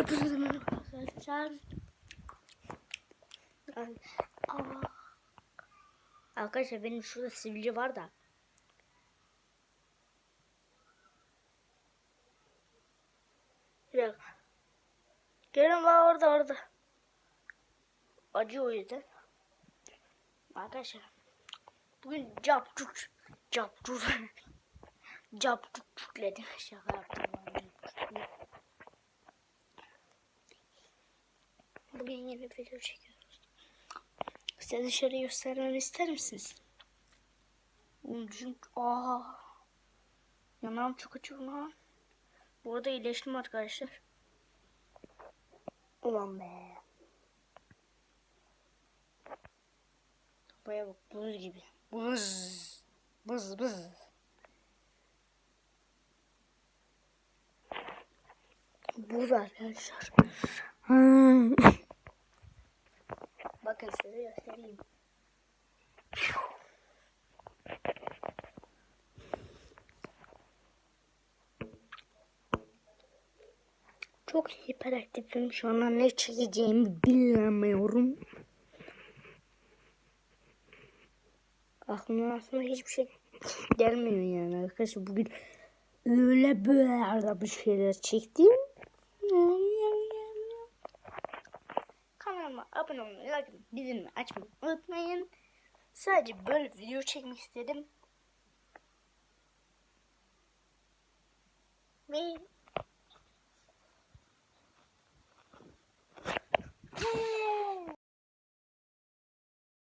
Hepinize merhaba arkadaşlar. Arkadaşlar benim şurada sivilce var da. Dakika. Gelin var orada orada. Acı o yüzden. Arkadaşlar. Bugün capcuk capcuk capcukledim şaka yaptım. Bugün yeni bir video çekiyoruz. Size dışarı göstermemi ister misiniz? Oğlum Çünkü aa yanağım çok acıyor lan. Bu arada iyileştim arkadaşlar. Ulan be. Baya bak buz gibi. Buz. Buz buz. Buz arkadaşlar. Hmm. Çok hiperaktifim. Şu anda ne çekeceğimi bilemiyorum. Aklıma aslında hiçbir şey gelmiyor yani arkadaşlar. Bugün öyle böyle bir şeyler çektim. Kanalıma abone olmayı, like atmayı, bildirimleri açmayı unutmayın. Sadece böyle video çekmek istedim. Ve